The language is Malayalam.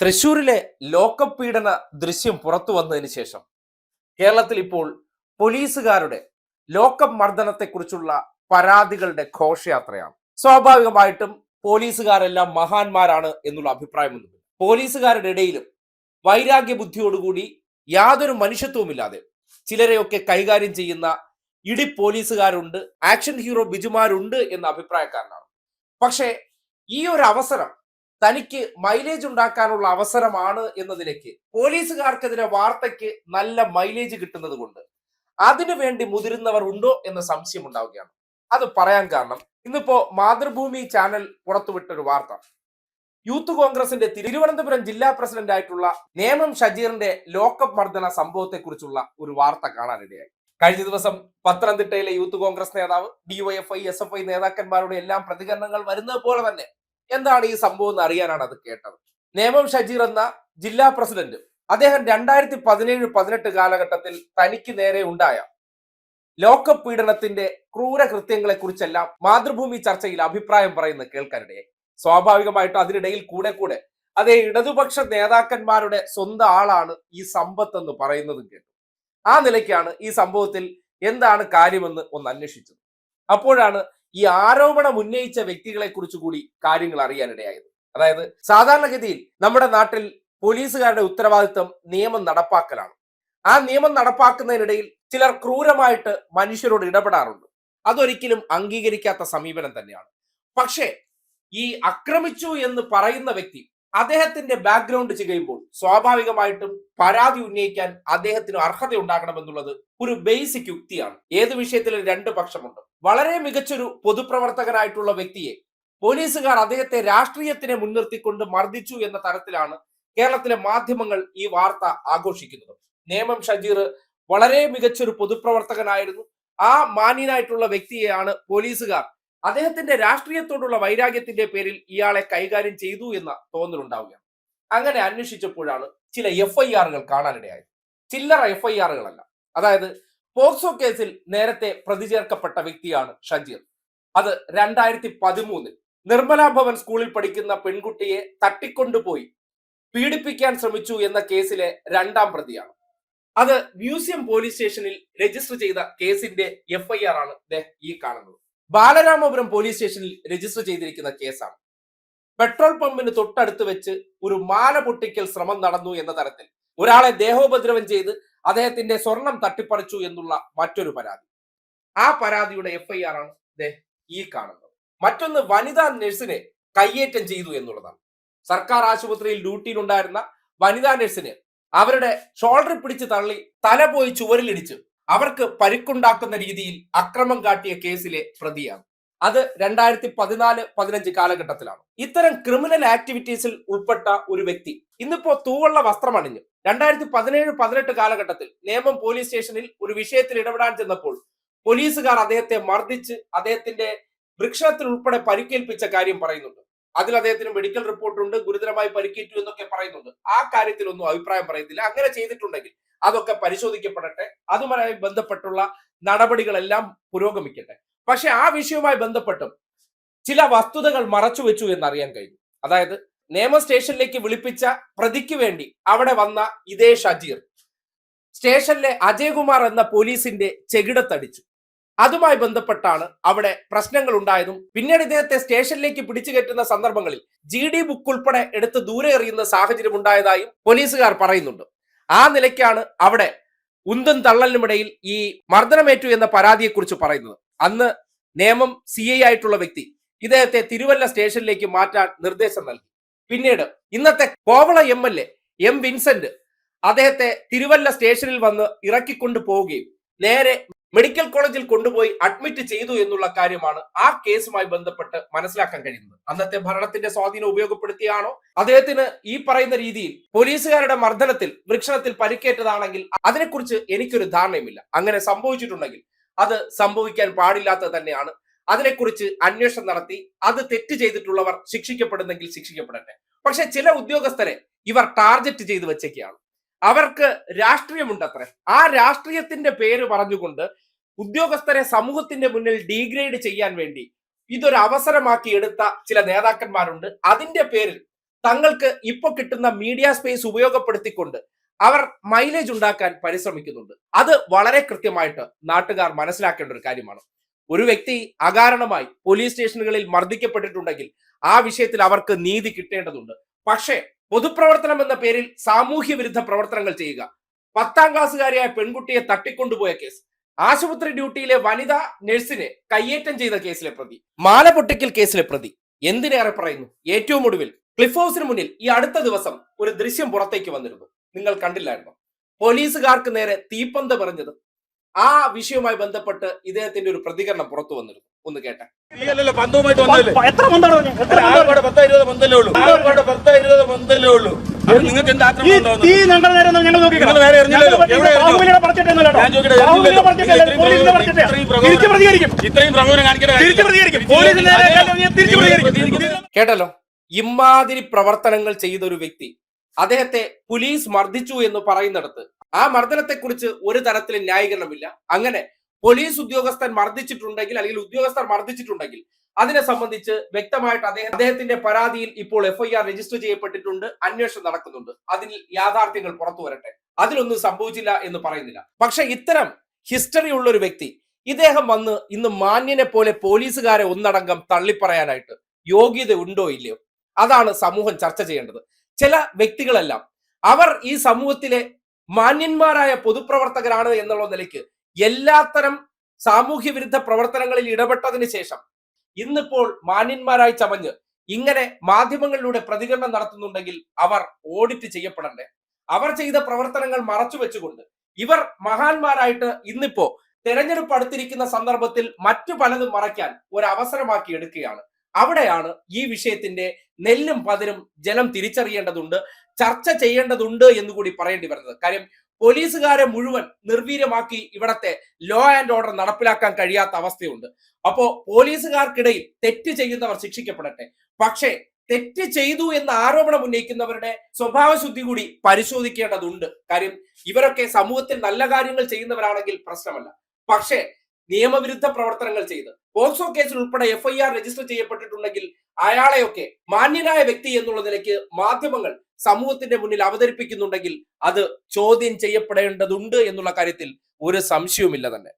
തൃശൂരിലെ ലോക്കപ്പ് പീഡന ദൃശ്യം പുറത്തു വന്നതിന് ശേഷം കേരളത്തിൽ ഇപ്പോൾ പോലീസുകാരുടെ ലോക്കപ്പ് മർദ്ദനത്തെക്കുറിച്ചുള്ള പരാതികളുടെ ഘോഷയാത്രയാണ്. സ്വാഭാവികമായിട്ടും പോലീസുകാരെല്ലാം മഹാന്മാരാണ് എന്നുള്ള അഭിപ്രായമൊന്നുമില്ല. പോലീസുകാരുടെ ഇടയിലും വൈരാഗ്യ ബുദ്ധിയോടുകൂടി യാതൊരു മനുഷ്യത്വവുമില്ലാതെ ചിലരെയൊക്കെ കൈകാര്യം ചെയ്യുന്ന ഇടി പോലീസുകാരുണ്ട് ആക്ഷൻ ഹീറോ ബിജുമാരുണ്ട് എന്ന അഭിപ്രായക്കാരനാണ്. പക്ഷേ ഈ ഒരു അവസരം തനിക്ക് മൈലേജ് ഉണ്ടാക്കാനുള്ള അവസരമാണ് എന്നതിലേക്ക് പോലീസുകാർക്കെതിരെ വാർത്തയ്ക്ക് നല്ല മൈലേജ് കിട്ടുന്നത് കൊണ്ട് അതിനു വേണ്ടി മുതിരുന്നവർ ഉണ്ടോ എന്ന സംശയം ഉണ്ടാവുകയാണ്. അത് പറയാൻ കാരണം ഇന്നിപ്പോ മാതൃഭൂമി ചാനൽ പുറത്തുവിട്ടൊരു വാർത്ത. യൂത്ത് കോൺഗ്രസിന്റെ തിരുവനന്തപുരം ജില്ലാ പ്രസിഡന്റ് ആയിട്ടുള്ള നേമം ഷജീറിന്റെ ലോക്കപ്പ് മർദ്ദന സംഭവത്തെക്കുറിച്ചുള്ള ഒരു വാർത്ത കാണാനിടയായി. കഴിഞ്ഞ ദിവസം പത്തനംതിട്ടയിലെ യൂത്ത് കോൺഗ്രസ് നേതാവ് ഡിവൈഎഫ്ഐ എസ് എഫ് ഐ നേതാക്കന്മാരുടെ എല്ലാം പ്രതികരണങ്ങൾ വരുന്നത് പോലെ തന്നെ എന്താണ് ഈ സംഭവം എന്ന് അറിയാനാണ് അത് കേട്ടത്. നേമം ഷജീർ എന്ന ജില്ലാ പ്രസിഡന്റ് അദ്ദേഹം രണ്ടായിരത്തി പതിനേഴ് പതിനെട്ട് കാലഘട്ടത്തിൽ തനിക്ക് നേരെ ഉണ്ടായ ലോക പീഡനത്തിന്റെ ക്രൂര കൃത്യങ്ങളെ കുറിച്ചെല്ലാം മാതൃഭൂമി ചർച്ചയിൽ അഭിപ്രായം പറയുന്ന കേൾക്കാനിടയെ. സ്വാഭാവികമായിട്ടും അതിനിടയിൽ കൂടെ കൂടെ അതേ ഇടതുപക്ഷ നേതാക്കന്മാരുടെ സ്വന്തം ആളാണ് ഈ സമ്പത്ത് എന്ന് പറയുന്നതും കേട്ടു. ആ നിലയ്ക്കാണ് ഈ സംഭവത്തിൽ എന്താണ് കാര്യമെന്ന് ഒന്ന് അന്വേഷിച്ചത്. അപ്പോഴാണ് ഈ ആരോപണം ഉന്നയിച്ച വ്യക്തികളെ കുറിച്ച് കൂടി കാര്യങ്ങൾ അറിയാനിടയായത്. അതായത് സാധാരണഗതിയിൽ നമ്മുടെ നാട്ടിൽ പോലീസുകാരുടെ ഉത്തരവാദിത്വം നിയമം നടപ്പാക്കലാണ്. ആ നിയമം നടപ്പാക്കുന്നതിനിടയിൽ ചിലർ ക്രൂരമായിട്ട് മനുഷ്യരോട് ഇടപെടാറുണ്ട്. അതൊരിക്കലും അംഗീകരിക്കാത്ത സമീപനം തന്നെയാണ്. പക്ഷേ ഈ ആക്രമിച്ചു എന്ന് പറയുന്ന വ്യക്തി അദ്ദേഹത്തിന്റെ ബാക്ക്ഗ്രൗണ്ട് ചെയ്യുമ്പോൾ സ്വാഭാവികമായിട്ടും പരാതി ഉന്നയിക്കാൻ അദ്ദേഹത്തിന് അർഹത ഉണ്ടാകണമെന്നുള്ളത് ഒരു ബേസിക് യുക്തിയാണ്. ഏത് വിഷയത്തിലും രണ്ട് പക്ഷമുണ്ട്. വളരെ മികച്ചൊരു പൊതുപ്രവർത്തകനായിട്ടുള്ള വ്യക്തിയെ പോലീസുകാർ അദ്ദേഹത്തെ രാഷ്ട്രീയത്തിനെ മുൻനിർത്തിക്കൊണ്ട് മർദ്ദിച്ചു എന്ന തരത്തിലാണ് കേരളത്തിലെ മാധ്യമങ്ങൾ ഈ വാർത്ത ആഘോഷിക്കുന്നത്. നേമം ഷജീർ വളരെ മികച്ചൊരു പൊതുപ്രവർത്തകനായിരുന്നു. ആ മാന്യനായിട്ടുള്ള വ്യക്തിയെയാണ് പോലീസുകാർ അദ്ദേഹത്തിന്റെ രാഷ്ട്രീയത്തോടുള്ള വൈരാഗ്യത്തിന്റെ പേരിൽ ഇയാളെ കൈകാര്യം ചെയ്തു എന്ന തോന്നലുണ്ടാവുകയാണ്. അങ്ങനെ അന്വേഷിച്ചപ്പോഴാണ് ചില എഫ് ഐ ആറുകൾ കാണാനിടയായത്. ചില്ലറ എഫ് ഐ ആറുകളല്ല അതായത് പോക്സോ കേസിൽ നേരത്തെ പ്രതി ചേർക്കപ്പെട്ട വ്യക്തിയാണ് ഷജീർ. അത് രണ്ടായിരത്തി പതിമൂന്നിൽ നിർമ്മല ഭവൻ സ്കൂളിൽ പഠിക്കുന്ന പെൺകുട്ടിയെ തട്ടിക്കൊണ്ടുപോയി പീഡിപ്പിക്കാൻ ശ്രമിച്ചു എന്ന കേസിലെ രണ്ടാം പ്രതിയാണ്. അത് മ്യൂസിയം പോലീസ് സ്റ്റേഷനിൽ രജിസ്റ്റർ ചെയ്ത കേസിന്റെ എഫ്ഐആർ ആണ് ഈ കാണുന്നത്. ബാലരാമപുരം പോലീസ് സ്റ്റേഷനിൽ രജിസ്റ്റർ ചെയ്തിരിക്കുന്ന കേസാണ്. പെട്രോൾ പമ്പിന് തൊട്ടടുത്ത് വെച്ച് ഒരു മാല പൊട്ടിക്കൽ ശ്രമം നടന്നു എന്ന തരത്തിൽ ഒരാളെ ദേഹോപദ്രവം ചെയ്ത് അദ്ദേഹത്തിന്റെ സ്വർണം തട്ടിപ്പറിച്ചു എന്നുള്ള മറ്റൊരു പരാതി. ആ പരാതിയുടെ എഫ് ഐ ആർ ആണ് ഈ കാണുന്നത്. മറ്റൊന്ന് വനിതാ നഴ്സിനെ കയ്യേറ്റം ചെയ്തു എന്നുള്ളതാണ്. സർക്കാർ ആശുപത്രിയിൽ ഡ്യൂട്ടിയിലുണ്ടായിരുന്ന വനിതാ നഴ്സിന് അവരുടെ ഷോൾഡർ പിടിച്ച് തള്ളി തല പോയി ചുവരിലിടിച്ച് അവർക്ക് പരിക്കുണ്ടാക്കുന്ന രീതിയിൽ അക്രമം കാട്ടിയ കേസിലെ പ്രതിയാണ്. അത് രണ്ടായിരത്തി പതിനാല് പതിനഞ്ച് കാലഘട്ടത്തിലാണ്. ഇത്തരം ക്രിമിനൽ ആക്ടിവിറ്റീസിൽ ഉൾപ്പെട്ട ഒരു വ്യക്തി ഇന്നിപ്പോ തൂവള്ള അണിഞ്ഞു രണ്ടായിരത്തി പതിനേഴ് പതിനെട്ട് കാലഘട്ടത്തിൽ നേമം പോലീസ് സ്റ്റേഷനിൽ ഒരു വിഷയത്തിൽ ഇടപെടാൻ ചെന്നപ്പോൾ പോലീസുകാർ അദ്ദേഹത്തെ മർദ്ദിച്ച് അദ്ദേഹത്തിന്റെ വൃക്ഷത്തിൽ ഉൾപ്പെടെ പരിക്കേൽപ്പിച്ച കാര്യം പറയുന്നുണ്ട്. അതിൽ അദ്ദേഹത്തിന് മെഡിക്കൽ റിപ്പോർട്ടുണ്ട് ഗുരുതരമായി പരിക്കേറ്റു എന്നൊക്കെ പറയുന്നുണ്ട്. ആ കാര്യത്തിൽ ഒന്നും അഭിപ്രായം പറയുന്നില്ല. അങ്ങനെ ചെയ്തിട്ടുണ്ടെങ്കിൽ അതൊക്കെ പരിശോധിക്കപ്പെടട്ടെ. അതുമായി ബന്ധപ്പെട്ടുള്ള നടപടികളെല്ലാം പുരോഗമിക്കട്ടെ. പക്ഷെ ആ വിഷയവുമായി ബന്ധപ്പെട്ടും ചില വസ്തുതകൾ മറച്ചു വെച്ചു എന്നറിയാൻ കഴിഞ്ഞു. അതായത് നിയമ സ്റ്റേഷനിലേക്ക് വിളിപ്പിച്ച പ്രതിക്ക് വേണ്ടി അവിടെ വന്ന ഇതേ ഷജീർ. സ്റ്റേഷനിലെ അജയകുമാർ എന്ന പോലീസിന്റെ ചെകിടത്തടിച്ചു. അതുമായി ബന്ധപ്പെട്ടാണ് അവിടെ പ്രശ്നങ്ങൾ ഉണ്ടായതും പിന്നീട് ഇദ്ദേഹത്തെ സ്റ്റേഷനിലേക്ക് പിടിച്ചു കയറ്റുന്ന സന്ദർഭങ്ങളിൽ ജി ഡി ബുക്ക് ഉൾപ്പെടെ എടുത്ത് ദൂരെ എറിയുന്ന സാഹചര്യം ഉണ്ടായതായും പോലീസുകാർ പറയുന്നുണ്ട്. ആ നിലയ്ക്കാണ് അവിടെ ഉന്തും തള്ളലിനുമിടയിൽ ഈ മർദ്ദനമേറ്റു എന്ന പരാതിയെക്കുറിച്ച് പറയുന്നത്. അന്ന് നിയമം സി ഐ ആയിട്ടുള്ള വ്യക്തി ഇദ്ദേഹത്തെ തിരുവല്ല സ്റ്റേഷനിലേക്ക് മാറ്റാൻ നിർദ്ദേശം നൽകി. പിന്നീട് ഇന്നത്തെ Kovalam M L A M Vincent അദ്ദേഹത്തെ തിരുവല്ല സ്റ്റേഷനിൽ വന്ന് ഇറക്കിക്കൊണ്ടു പോവുകയും നേരെ മെഡിക്കൽ കോളേജിൽ കൊണ്ടുപോയി അഡ്മിറ്റ് ചെയ്തു എന്നുള്ള കാര്യമാണ് ആ കേസുമായി ബന്ധപ്പെട്ട് മനസ്സിലാക്കാൻ കഴിയുന്നത്. അന്നത്തെ ഭരണത്തിന്റെ സ്വാധീനം ഉപയോഗപ്പെടുത്തിയാണോ? അദ്ദേഹത്തിന് ഈ പറയുന്ന രീതിയിൽ പോലീസുകാരുടെ മർദ്ദനത്തിൽ വൃക്ഷണത്തിൽ പരിക്കേറ്റതാണെങ്കിൽ അതിനെക്കുറിച്ച് എനിക്കൊരു ധാരണയുമില്ല. അങ്ങനെ സംഭവിച്ചിട്ടുണ്ടെങ്കിൽ അത് സംഭവിക്കാൻ പാടില്ലാത്തത് തന്നെയാണ്. അതിനെക്കുറിച്ച് അന്വേഷണം നടത്തി അത് തെറ്റ് ചെയ്തിട്ടുള്ളവർ ശിക്ഷിക്കപ്പെടുന്നെങ്കിൽ ശിക്ഷിക്കപ്പെടട്ടെ. പക്ഷെ ചില ഉദ്യോഗസ്ഥരെ ഇവർ ടാർഗറ്റ് ചെയ്ത് വെച്ചേക്കാണ് അവർക്ക് രാഷ്ട്രീയമുണ്ടത്രേ. ആ രാഷ്ട്രീയത്തിന്റെ പേര് പറഞ്ഞുകൊണ്ട് ഉദ്യോഗസ്ഥരെ സമൂഹത്തിന്റെ മുന്നിൽ ഡീഗ്രേഡ് ചെയ്യാൻ വേണ്ടി ഇതൊരു അവസരമാക്കി എടുത്ത ചില നേതാക്കന്മാരുണ്ട്. അതിന്റെ പേരിൽ തങ്ങൾക്ക് ഇപ്പൊ കിട്ടുന്ന മീഡിയ സ്പേസ് ഉപയോഗപ്പെടുത്തിക്കൊണ്ട് അവർ മൈലേജ് ഉണ്ടാക്കാൻ പരിശ്രമിക്കുന്നുണ്ട്. അത് വളരെ കൃത്യമായിട്ട് നാട്ടുകാർ മനസ്സിലാക്കേണ്ട ഒരു കാര്യമാണ്. ഒരു വ്യക്തി അകാരണമായി പോലീസ് സ്റ്റേഷനുകളിൽ മർദ്ദിക്കപ്പെട്ടിട്ടുണ്ടെങ്കിൽ ആ വിഷയത്തിൽ അവർക്ക് നീതി കിട്ടേണ്ടതുണ്ട്. പക്ഷേ പൊതുപ്രവർത്തനം എന്ന പേരിൽ സാമൂഹ്യ വിരുദ്ധ പ്രവർത്തനങ്ങൾ ചെയ്യുക. പത്താം ക്ലാസ്സുകാരിയായ പെൺകുട്ടിയെ തട്ടിക്കൊണ്ടുപോയ കേസ്. ആശുപത്രി ഡ്യൂട്ടിയിലെ വനിതാ നഴ്സിനെ കയ്യേറ്റം ചെയ്ത കേസിലെ പ്രതി. മാല പൊട്ടിക്കൽ കേസിലെ പ്രതി. എന്തിനേറെ പറയുന്നു? ഏറ്റവും ഒടുവിൽ ക്ലിഫ് ഹൗസിന് മുന്നിൽ ഈ അടുത്ത ദിവസം ഒരു ദൃശ്യം പുറത്തേക്ക് വന്നിരുന്നു. നിങ്ങൾ കണ്ടില്ലായിരുന്നു? പോലീസുകാർക്ക് നേരെ തീപ്പന്ത പറഞ്ഞത് ആ വിഷയവുമായി ബന്ധപ്പെട്ട് ഇദ്ദേഹത്തിന്റെ ഒരു പ്രതികരണം പുറത്തു വന്നിരുന്നു. ഒന്ന് കേട്ടെ. നിങ്ങൾക്ക് എന്ത് കേട്ടല്ലോ? ഇമാതിരി പ്രവർത്തനങ്ങൾ ചെയ്ത ഒരു വ്യക്തി അദ്ദേഹത്തെ പോലീസ് മർദ്ദിച്ചു എന്ന് പറയുന്നിടത്ത്. ആ മർദ്ദനത്തെ കുറിച്ച് ഒരു തരത്തിലും ന്യായീകരണമില്ല. അങ്ങനെ പോലീസ് ഉദ്യോഗസ്ഥൻ മർദ്ദിച്ചിട്ടുണ്ടെങ്കിൽ അല്ലെങ്കിൽ ഉദ്യോഗസ്ഥർ മർദ്ദിച്ചിട്ടുണ്ടെങ്കിൽ അതിനെ സംബന്ധിച്ച് വ്യക്തമായിട്ട് അദ്ദേഹം അദ്ദേഹത്തിന്റെ പരാതിയിൽ ഇപ്പോൾ എഫ്ഐആർ രജിസ്റ്റർ ചെയ്യപ്പെട്ടിട്ടുണ്ട്. അന്വേഷണം നടക്കുന്നുണ്ട്. അതിൽ യാഥാർത്ഥ്യങ്ങൾ പുറത്തു വരട്ടെ. അതിലൊന്നും സംഭവിച്ചില്ല എന്ന് പറയുന്നില്ല. പക്ഷെ ഇത്തരം ഹിസ്റ്ററി ഉള്ള ഒരു വ്യക്തി ഇദ്ദേഹം വന്ന് ഇന്ന് മാന്യനെ പോലെ പോലീസുകാരെ ഒന്നടങ്കം തള്ളിപ്പറയാനായിട്ട് യോഗ്യത ഉണ്ടോ ഇല്ലയോ? അതാണ് സമൂഹം ചർച്ച ചെയ്യേണ്ടത്. ചില വ്യക്തികളെല്ലാം. അവർ ഈ സമൂഹത്തിലെ മാന്യന്മാരായ പൊതുപ്രവർത്തകരാണ് എന്നുള്ള നിലയ്ക്ക് എല്ലാത്തരം സാമൂഹ്യ വിരുദ്ധ പ്രവർത്തനങ്ങളിൽ ഇടപെട്ടതിന് ശേഷം ഇന്നിപ്പോൾ മാന്യന്മാരായി ചമഞ്ഞ് ഇങ്ങനെ മാധ്യമങ്ങളിലൂടെ പ്രതികരണം നടത്തുന്നുണ്ടെങ്കിൽ അവർ ഓഡിറ്റ് ചെയ്യപ്പെടണ്ടേ? അവർ ചെയ്ത പ്രവർത്തനങ്ങൾ മറച്ചു വെച്ചുകൊണ്ട് ഇവർ മഹാന്മാരായിട്ട് ഇന്നിപ്പോ തെരഞ്ഞെടുപ്പ് അടുത്തിരിക്കുന്ന സന്ദർഭത്തിൽ മറ്റു പലതും മറയ്ക്കാൻ ഒരു അവസരമാക്കി എടുക്കുകയാണ്. അവിടെയാണ് ഈ വിഷയത്തിന്റെ നെല്ലും പതിരും ജലം തിരിച്ചറിയേണ്ടതുണ്ട് ചർച്ച ചെയ്യേണ്ടതുണ്ട് എന്ന് കൂടി പറയേണ്ടി വരുന്നത്. കാര്യം പോലീസുകാരെ മുഴുവൻ നിർവീര്യമാക്കി ഇവിടത്തെ ലോ ആൻഡ് ഓർഡർ നടപ്പിലാക്കാൻ കഴിയാത്ത അവസ്ഥയുണ്ട്. അപ്പോ പോലീസുകാർക്കിടയിൽ തെറ്റ് ചെയ്യുന്നവർ ശിക്ഷിക്കപ്പെടട്ടെ. പക്ഷേ തെറ്റ് ചെയ്തു എന്ന ആരോപണം ഉന്നയിക്കുന്നവരുടെ സ്വഭാവശുദ്ധി കൂടി പരിശോധിക്കേണ്ടതുണ്ട്. കാര്യം ഇവരൊക്കെ സമൂഹത്തിൽ നല്ല കാര്യങ്ങൾ ചെയ്യുന്നവരാണെങ്കിൽ പ്രശ്നമല്ല. പക്ഷേ നിയമവിരുദ്ധ പ്രവർത്തനങ്ങൾ ചെയ്ത്. പോക്സോ കേസിൽ ഉൾപ്പെടെ എഫ്ഐആർ രജിസ്റ്റർ ചെയ്യപ്പെട്ടിട്ടുണ്ടെങ്കിൽ അയാളെയൊക്കെ മാന്യനായ വ്യക്തി എന്നുള്ള നിലയ്ക്ക് മാധ്യമങ്ങൾ സമൂഹത്തിന്റെ മുന്നിൽ അവതരിപ്പിക്കുന്നുണ്ടെങ്കിൽ അത് ചോദ്യം ചെയ്യപ്പെടേണ്ടതുണ്ട് എന്നുള്ള കാര്യത്തിൽ ഒരു സംശയവുമില്ല തന്നെ.